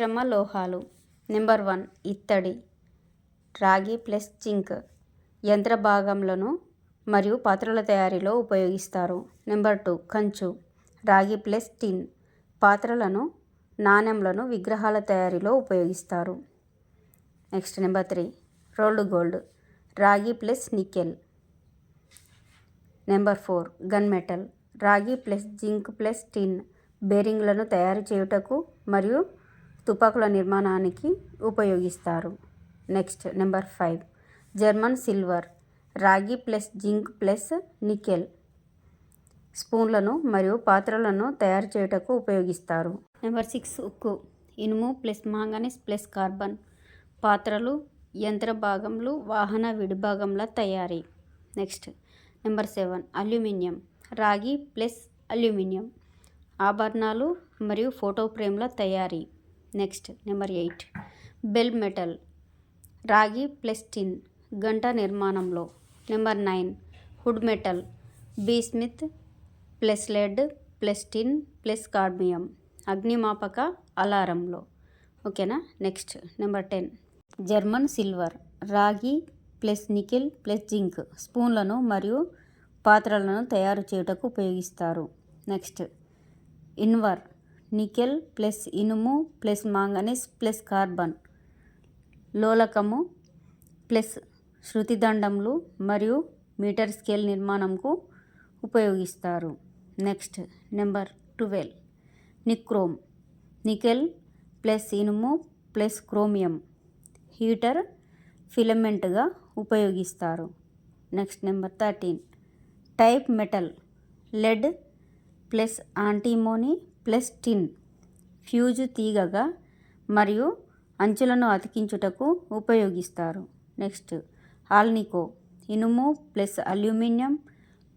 మిశ్రమ లోహాలు. Number one ఇత్తడి. రాగి ప్లస్ జింక్ యంత్ర భాగంలను మరియు పాత్రల తయారీలో ఉపయోగిస్తారు. నెంబర్ టూ కంచు. రాగి ప్లస్ టిన్ పాత్రలను నాణెంలను విగ్రహాల తయారీలో ఉపయోగిస్తారు. Next number three rolled gold. రాగి plus nickel. Number four gun metal. రాగి ప్లస్ జింక్ ప్లస్ టిన్ బేరింగ్లను తయారు చేయుటకు మరియు తుపాకుల నిర్మాణానికి ఉపయోగిస్తారు. Next number five. German silver రాగి ప్లస్ జింక్ ప్లస్ నికెల్ స్పూన్లను మరియు పాత్రలను తయారు చేయుటకు ఉపయోగిస్తారు. నెంబర్ సిక్స్ ఉక్కు. ఇనుము ప్లస్ మాంగనీస్ ప్లస్ కార్బన్ పాత్రలు యంత్ర భాగంలో వాహన విడిభాగంల తయారీ. Next number seven. అల్యూమినియం రాగి ప్లస్ అల్యూమినియం. ఆభరణాలు మరియు ఫోటో ఫ్రేమ్ల తయారీ. Next number eight. Bell metal రాగి ప్లస్ టిన్ గంట నిర్మాణంలో. Number nine wood metal bismuth plus lead plus tin plus cadmium అగ్నిమాపక అలారంలో. ఓకేనా? Next number ten. German silver రాగి ప్లస్ నికెల్ ప్లస్ జింక్ స్పూన్లను మరియు పాత్రలను తయారు చేయుటకు ఉపయోగిస్తారు. నెక్స్ట్ ఇన్వర్ నికెల్ ప్లస్ ఇనుము ప్లస్ మాంగనీస్ ప్లస్ కార్బన్. లోలకము ప్లస్ శృతిదండములు మరియు మీటర్ స్కేల్ నిర్మాణంకు ఉపయోగిస్తారు. Next number twelve. Nichrome. Nickel plus ఇనుము ప్లస్ క్రోమియం హీటర్ ఫిలమెంట్గా ఉపయోగిస్తారు. Next number thirteen. Type metal. Lead plus antimony plus tin fuse తీగగా మరియు అంచులను అతికించుటకు ఉపయోగిస్తారు. నెక్స్ట్ ఆల్నికో ఇనుము plus aluminium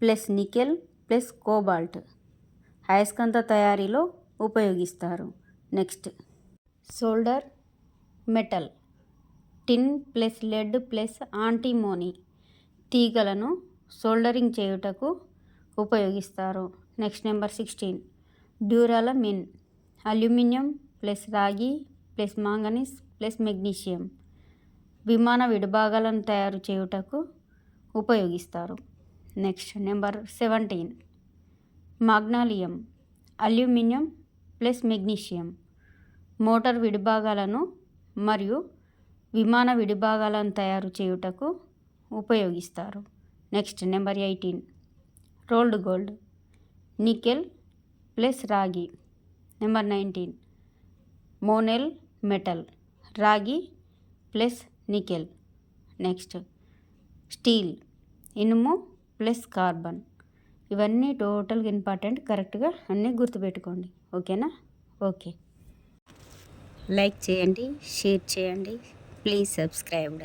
plus nickel plus cobalt అయస్కంత తయారీలో ఉపయోగిస్తారు. Next solder metal tin plus lead plus antimony తీగలను సోల్డరింగ్ చేయుటకు ఉపయోగిస్తారు. Next number sixteen duralumin aluminium plus రాగి ప్లస్ మాంగనీస్ ప్లస్ మెగ్నీషియం. విమాన విడిభాగాలను తయారు చేయుటకు ఉపయోగిస్తారు. Next number seventeen. Magnalium aluminium plus magnesium. Motor విడిభాగాలను మరియు విమాన విడిభాగాలను తయారు చేయుటకు ఉపయోగిస్తారు. Next number eighteen. Rolled gold nickel plus రాగి నెంబర్ నైన్టీన్. మోనెల్ మెటల్ రాగి ప్లస్ నికెల్. నెక్స్ట్ స్టీల్ ఇనుము ప్లస్ కార్బన్. ఇవన్నీ టోటల్గా ఇంపార్టెంట్ కరెక్ట్గా అన్నీ గుర్తుపెట్టుకోండి. ఓకేనా? ఓకే. లైక్ చేయండి షేర్ చేయండి. Please subscribed.